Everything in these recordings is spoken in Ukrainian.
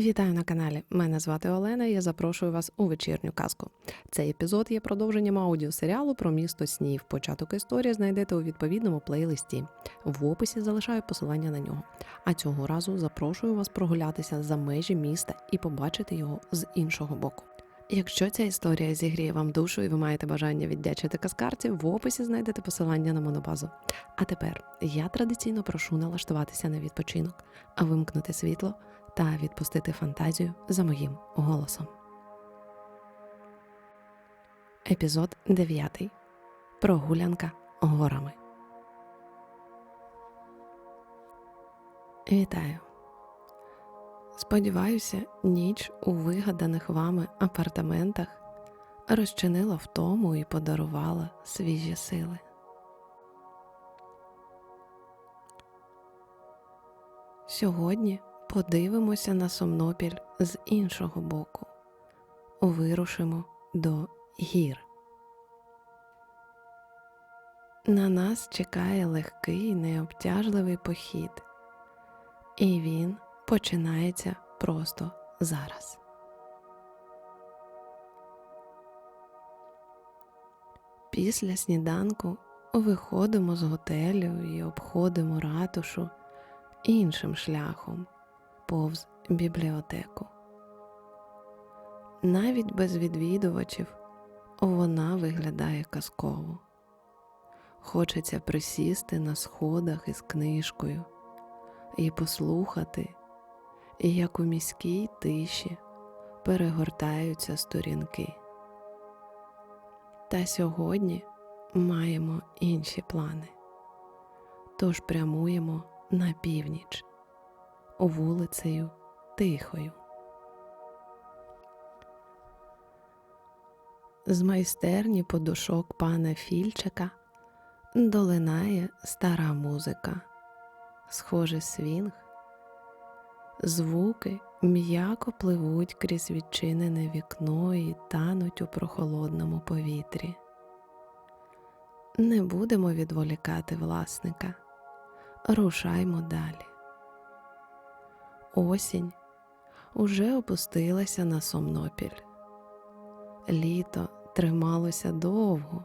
Вітаю на каналі. Мене звати Олена. і Я запрошую вас у вечірню казку. Цей епізод є продовженням аудіосеріалу про місто снів. Початок історії знайдете у відповідному плейлисті. В описі залишаю посилання на нього. А цього разу запрошую вас прогулятися за межі міста і побачити його з іншого боку. Якщо ця історія зігріє вам душу і ви маєте бажання віддячити казкарці, в описі знайдете посилання на монобазу. А тепер я традиційно прошу налаштуватися на відпочинок, а вимкнути світло та відпустити фантазію за моїм голосом. Епізод 9. Прогулянка горами. Вітаю. Сподіваюся, ніч у вигаданих вами апартаментах розчинила втому і подарувала свіжі сили. Сьогодні подивимося на Сомнопіль з іншого боку. Вирушимо до гір. На нас чекає легкий необтяжливий похід, і він починається просто зараз. Після сніданку виходимо з готелю і обходимо ратушу іншим шляхом повз бібліотеку. Навіть без відвідувачів вона виглядає казково. Хочеться присісти на сходах із книжкою і послухати, як у міській тиші перегортаються сторінки. Та сьогодні маємо інші плани, тож прямуємо на північ вулицею тихою. З майстерні подушок пана Фільчика долинає стара музика, схоже свінг, звуки м'яко пливуть крізь відчинене вікно і тануть у прохолодному повітрі. Не будемо відволікати власника, рушаймо далі. Осінь уже опустилася на Сомнопіль. Літо трималося довго,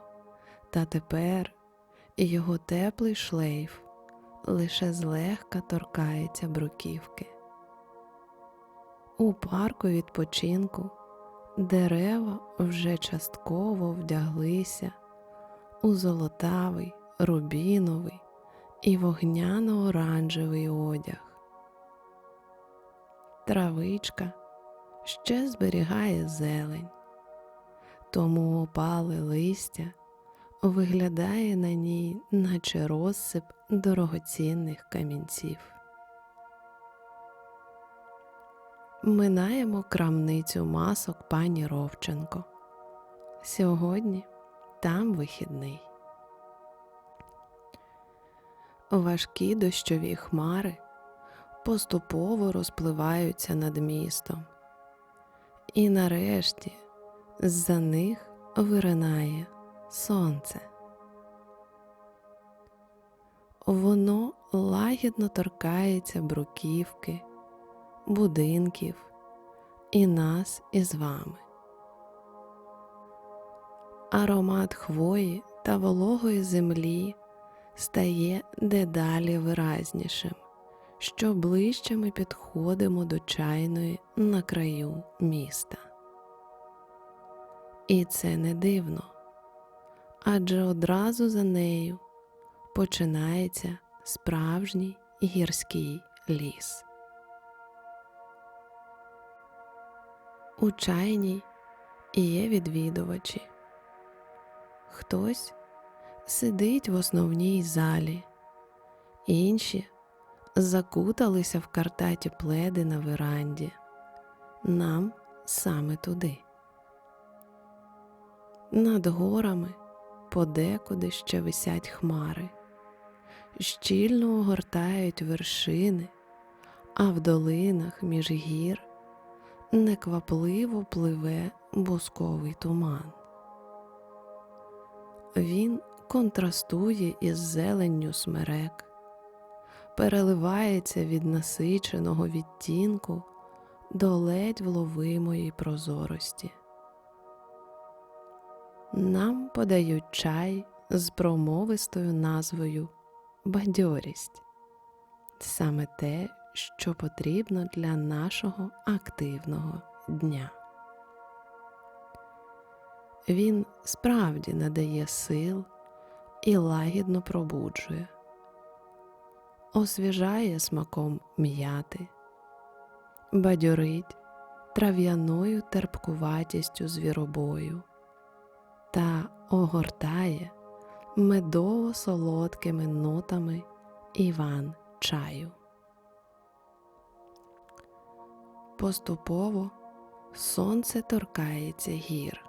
та тепер його теплий шлейф лише злегка торкається бруківки. У парку відпочинку дерева вже частково вдяглися у золотавий, рубіновий і вогняно-оранжевий одяг травичка ще зберігає зелень, тому опале листя виглядає на ній, наче розсип дорогоцінних камінців. Минаємо крамницю масок пані Ровченко. Сьогодні там вихідний. Важкі дощові хмари поступово розпливаються над містом. І нарешті з-за них виринає сонце. Воно лагідно торкається бруківки, будинків і нас із вами. Аромат хвої та вологої землі стає дедалі виразнішим що ближче ми підходимо до чайної на краю міста. І це не дивно, адже одразу за нею починається справжній гірський ліс. У чайній є відвідувачі. Хтось сидить в основній залі, інші закуталися в картаті пледи на веранді. Нам саме туди. Над горами подекуди ще висять хмари, щільно огортають вершини, а в долинах між гір неквапливо пливе бусковий туман. Він контрастує із зеленню смерек, переливається від насиченого відтінку до ледь вловимої прозорості. Нам подають чай з промовистою назвою бадьорість саме те, що потрібно для нашого активного дня. Він справді надає сил і лагідно пробуджує, освіжає смаком м'яти, бадьорить трав'яною терпкуватістю звіробою та огортає медово солодкими нотами Іван чаю. Поступово сонце торкається гір,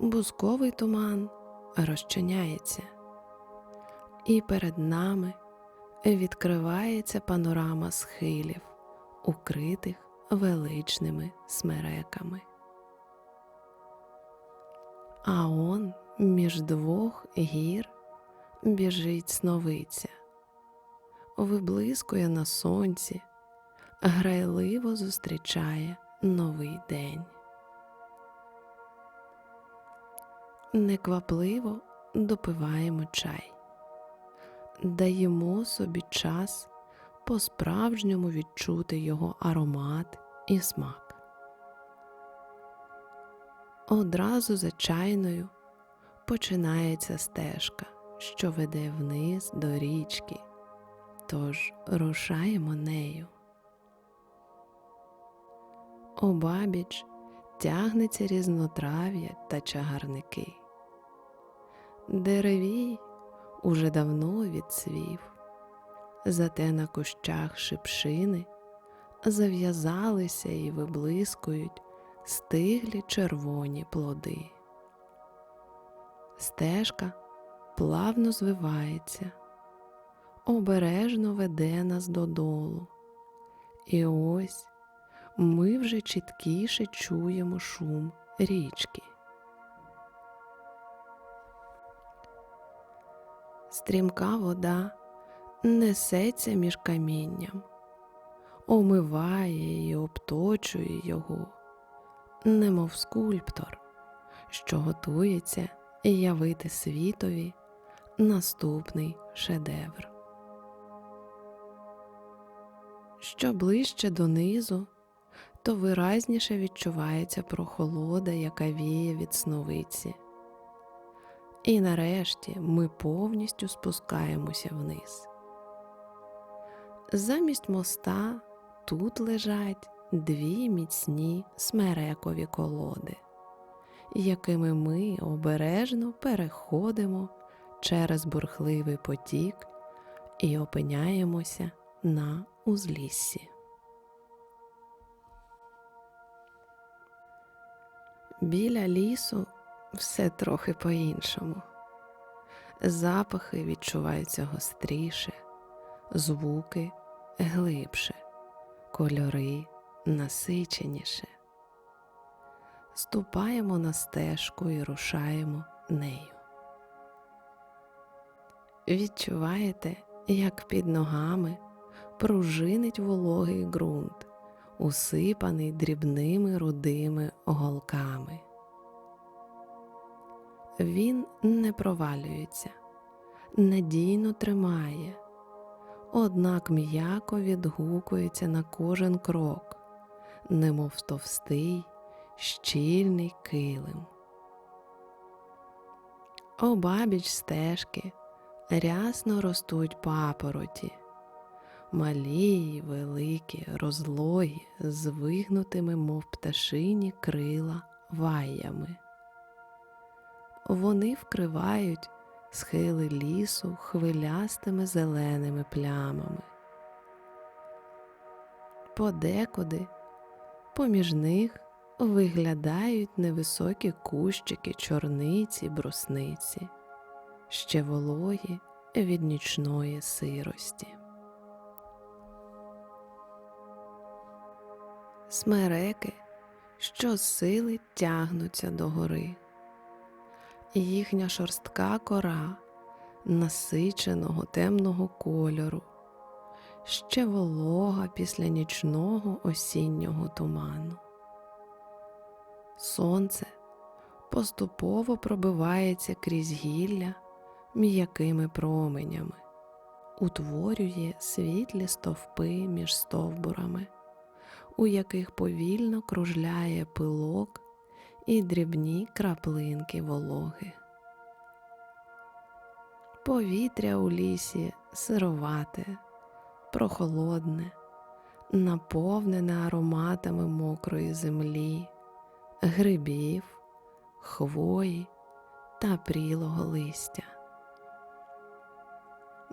бузковий туман розчиняється, і перед нами відкривається панорама схилів, укритих величними смереками. А он між двох гір біжить сновиця, виблискує на сонці, грайливо зустрічає новий день. Неквапливо допиваємо чай, даємо собі час по-справжньому відчути його аромат і смак. Одразу за чайною починається стежка, що веде вниз до річки, тож рушаємо нею. Обабіч тягнеться різнотрав'я та чагарники. Деревій уже давно відцвів, зате на кущах шипшини зав'язалися і виблискують стиглі червоні плоди. Стежка плавно звивається, обережно веде нас додолу, і ось ми вже чіткіше чуємо шум річки. Стрімка вода несеться між камінням, омиває і обточує його, немов скульптор, що готується явити світові наступний шедевр. Що ближче донизу, то виразніше відчувається прохолода, яка віє від сновиці. І нарешті ми повністю спускаємося вниз. Замість моста тут лежать дві міцні смерекові колоди, якими ми обережно переходимо через бурхливий потік і опиняємося на узліссі. Біля лісу все трохи по-іншому. Запахи відчуваються гостріше, звуки глибше, кольори насиченіше. Ступаємо на стежку і рушаємо нею. Відчуваєте, як під ногами пружинить вологий ґрунт, усипаний дрібними рудими голками. Він не провалюється, надійно тримає, однак м'яко відгукується на кожен крок, немов товстий, щільний килим. Обабіч стежки рясно ростуть папороті, малі великі, розлогі, з вигнутими, мов пташині крила ваями. Вони вкривають схили лісу хвилястими зеленими плямами. Подекуди поміж них виглядають невисокі кущики чорниці, брусниці, ще вологі від нічної сирості. Смереки, що сили тягнуться до гори їхня шорстка кора насиченого темного кольору, ще волога після нічного осіннього туману. Сонце поступово пробивається крізь гілля м'якими променями, утворює світлі стовпи між стовбурами, у яких повільно кружляє пилок і дрібні краплинки вологи. Повітря у лісі сировате, прохолодне, наповнене ароматами мокрої землі, грибів, хвої та прілого листя.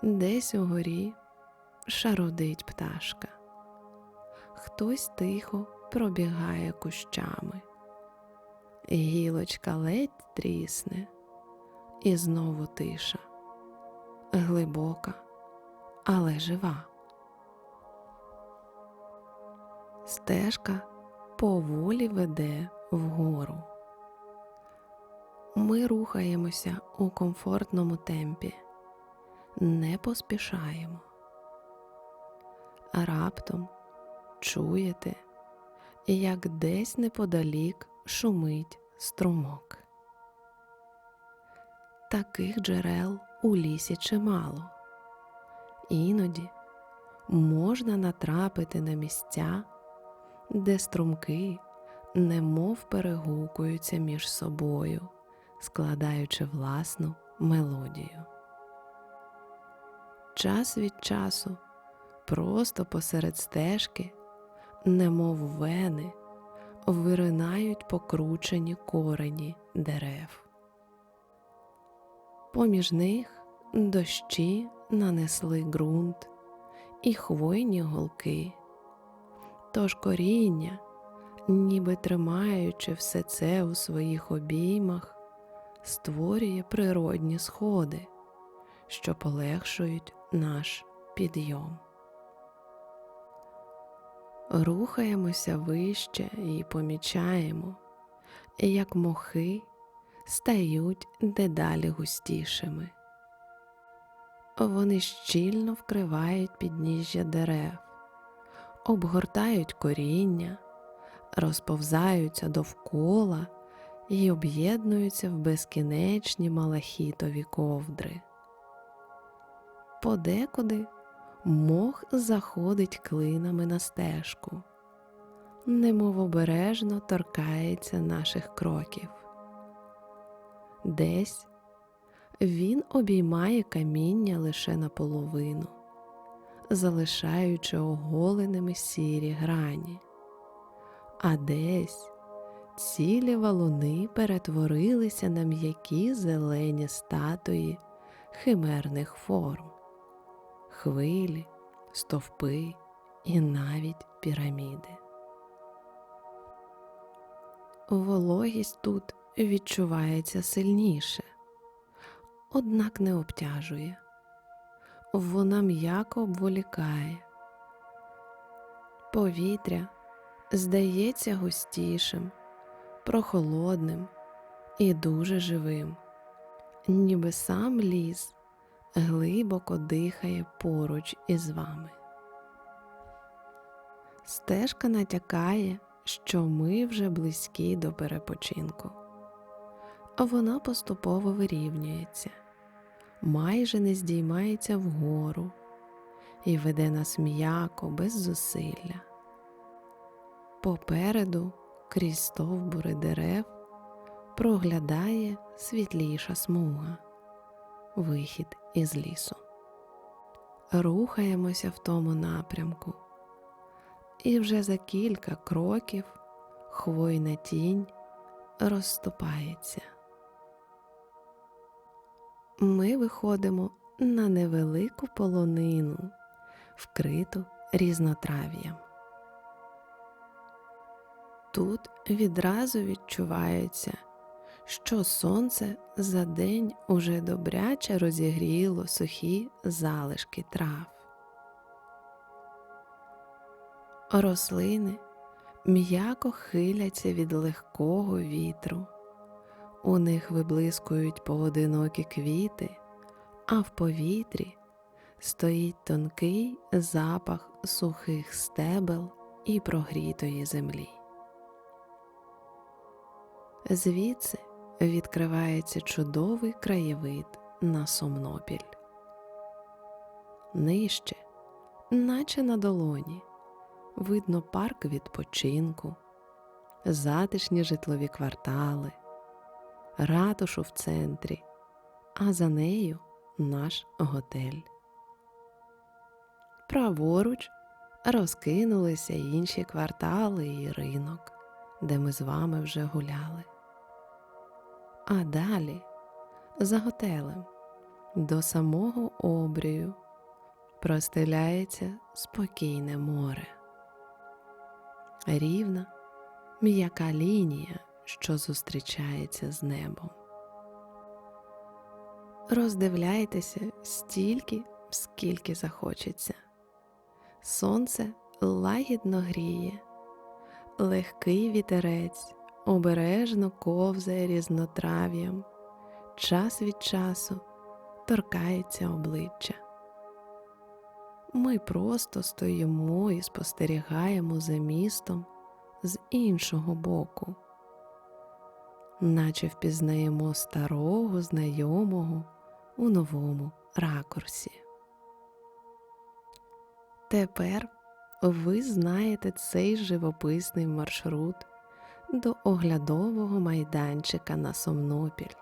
Десь угорі шарудить пташка, хтось тихо пробігає кущами, гілочка ледь трісне, і знову тиша, глибока, але жива. Стежка поволі веде вгору. Ми рухаємося у комфортному темпі, не поспішаємо. Раптом чуєте, як десь неподалік шумить струмок. Таких джерел у лісі чимало. Іноді можна натрапити на місця, де струмки немов перегукуються між собою, складаючи власну мелодію. Час від часу просто посеред стежки, немов вени, виринають покручені корені дерев. Поміж них дощі нанесли ґрунт і хвойні голки, тож коріння, ніби тримаючи все це у своїх обіймах, створює природні сходи, що полегшують наш підйом. Рухаємося вище і помічаємо, як мохи стають дедалі густішими. Вони щільно вкривають підніжжя дерев, обгортають коріння, розповзаються довкола і об'єднуються в безкінечні малахітові ковдри. Подекуди мох заходить клинами на стежку, немов обережно торкається наших кроків. Десь він обіймає каміння лише наполовину, залишаючи оголеними сірі грані, а десь цілі валуни перетворилися на м'які зелені статуї химерних форм, хвилі, стовпи і навіть піраміди. Вологість тут відчувається сильніше, однак не обтяжує, вона м'яко обволікає. Повітря здається густішим, прохолодним і дуже живим, ніби сам ліс глибоко дихає поруч із вами. Стежка натякає, що ми вже близькі до перепочинку вона поступово вирівнюється, майже не здіймається вгору і веде нас м'яко, без зусилля. Попереду, крізь стовбури дерев, проглядає світліша смуга, вихід із лісу. Рухаємося в тому напрямку, і вже за кілька кроків хвойна тінь розступається ми виходимо на невелику полонину, вкриту різнотрав'ям. Тут відразу відчувається, що сонце за день уже добряче розігріло сухі залишки трав. Рослини м'яко хиляться від легкого вітру. У них виблискують поодинокі квіти, а в повітрі стоїть тонкий запах сухих стебел і прогрітої землі. Звідси відкривається чудовий краєвид на Сомнопіль. Нижче, наче на долоні, видно парк відпочинку, затишні житлові квартали, ратушу в центрі, а за нею наш готель. Праворуч розкинулися інші квартали і ринок, де ми з вами вже гуляли. А далі, за готелем, до самого обрію простеляється спокійне море. Рівна, м'яка лінія, що зустрічається з небом. Роздивляйтеся стільки, скільки захочеться. Сонце лагідно гріє, легкий вітерець обережно ковзає різнотрав'ям, час від часу торкається обличчя. Ми просто стоїмо і спостерігаємо за містом з іншого боку, наче впізнаємо старого знайомого у новому ракурсі. Тепер ви знаєте цей живописний маршрут до оглядового майданчика на Сомнопіль.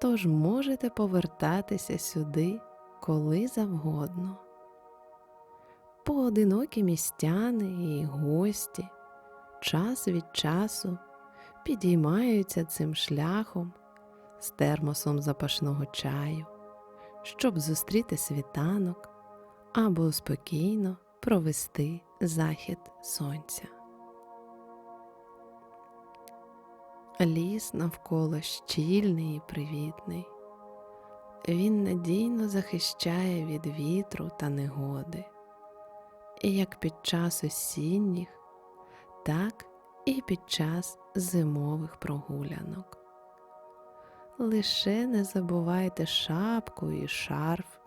Тож можете повертатися сюди коли завгодно. Поодинокі містяни і гості час від часу підіймаються цим шляхом з термосом запашного чаю, щоб зустріти світанок або спокійно провести захід сонця. Ліс навколо щільний і привітний. Він надійно захищає від вітру та негоди, як під час осінніх, так і під час зимових прогулянок. Лише не забувайте шапку і шарф,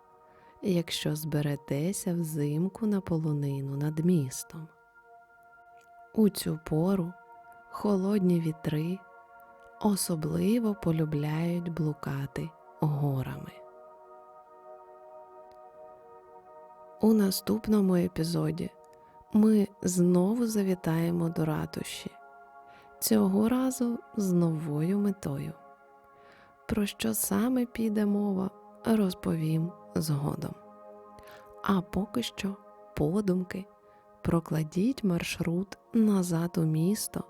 якщо зберетеся взимку на полонину над містом. У цю пору холодні вітри особливо полюбляють блукати горами. У наступному епізоді ми знову завітаємо до ратуші, цього разу з новою метою. Про що саме піде мова, розповім згодом. А поки що, подумки, прокладіть маршрут назад у місто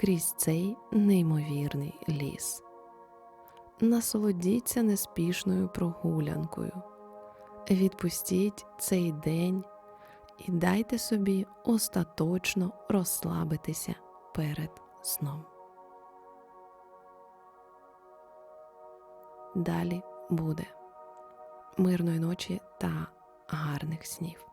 крізь цей неймовірний ліс. Насолодіться неспішною прогулянкою, відпустіть цей день і дайте собі остаточно розслабитися перед сном. Далі буде мирної ночі та гарних снів.